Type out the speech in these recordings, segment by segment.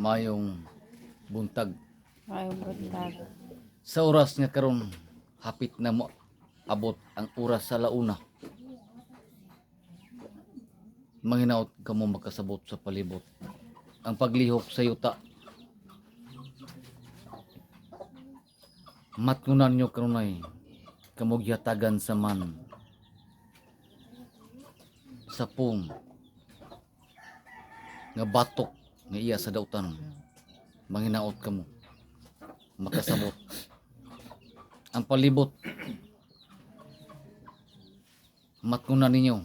mayong buntag. Mayong buntag. sa oras nga karon hapit na mo abot ang oras sa launa. Manginaot ka mo makasabot sa palibot. Ang paglihok sa yuta. Matngunan nyo kanunay kamugyatagan sa man. Sa pung. Nga batok nga iya sa dautan manginaot ka mo. Makasabot. Ang palibot. Matkunan ninyo.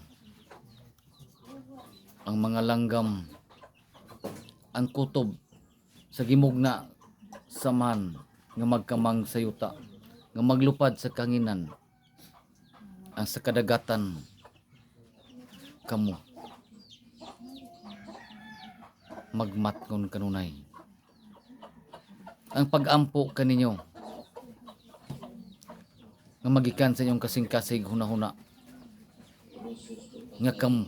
Ang mga langgam. Ang kutob. Sa gimugna saman nga magkamang sa yuta. Nga maglupad sa kanginan. Ang sa kadagatan. Kamo magmatngon kanunay. Ang pagampo kaninyo nga magikan sa inyong kasing-kasig hunahuna nga kam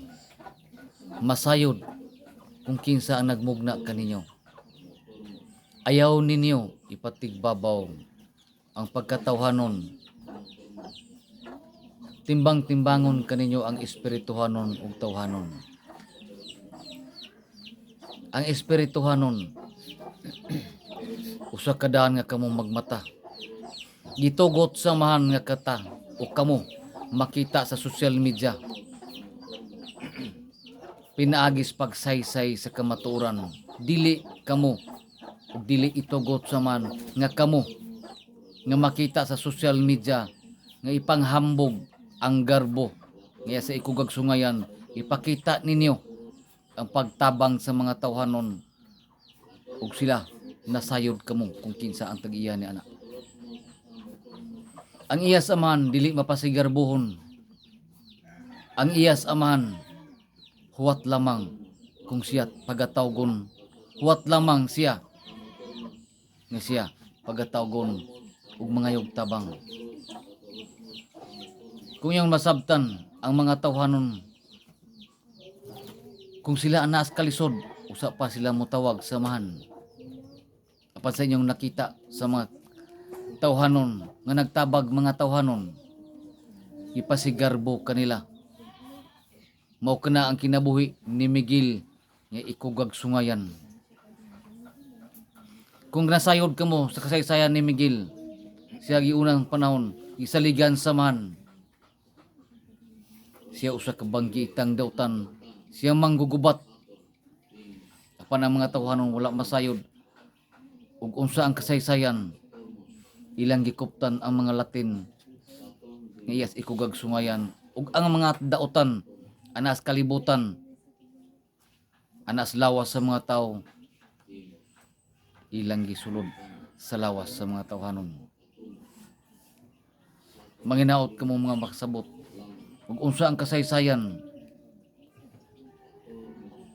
masayod kung kinsa ang nagmugna kaninyo. Ayaw ninyo ipatigbabaw ang pagkatawhanon. Timbang-timbangon kaninyo ang espirituhanon ug tawhanon ang espirituhanon usa ka daan nga kamo magmata. Gitugot sa mahan nga kata o kamo makita sa social media. Pinaagis pagsaysay sa kamaturan. Dili kamo. Ug dili itugot sa man nga kamo nga makita sa social media nga ipanghambog ang garbo. Nga sa ikugag sungayan ipakita ninyo ang pagtabang sa mga tawhanon ug sila nasayod kamo kung kinsa ang tag-iya ni anak. Ang iyas aman dili mapasigarbuhon ang iyas aman huwat lamang kung siya pagatawgon. Huwat lamang siya nga siya pagatawgon ug mga yugtabang. Kung yung masabtan ang mga tawhanon kung sila anas kalisod usa pa sila motawag samahan apan sa inyong nakita sa mga tawhanon nga nagtabag mga tawhanon ipasigarbo kanila. Mao kana ang kinabuhi ni Miguel nga ikugag sungayan. Kung nasayod ka mo sa kasaysayan ni Miguel siya giunang panahon isaligan samahan siya usa ka banggi itang dautan siya manggugubat. Apan ang mga tawhanon wala masayod? Ug unsa ang kasaysayan? Ilang gikuptan ang mga Latin. Nga iyas ikugag sungayan ug ang mga dautan anas kalibutan. Anas lawas sa mga tao. Ilang gisulod sa lawas sa mga tawhanon manginaot kamo mga makasabot ug unsa ang kasaysayan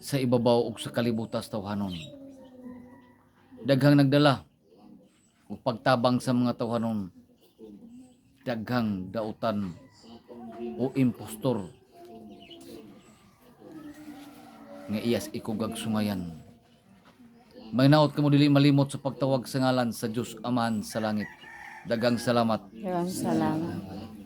sa ibabaw ug sa kalibutas tawhanon daghang nagdala ug pagtabang sa mga tawhanon daghang dautan o impostor nga iyas ikugag sungayan Magnaot kamo dili malimot sa pagtawag sa ngalan sa Dios Aman sa langit. Dagang salamat. Daghang salamat.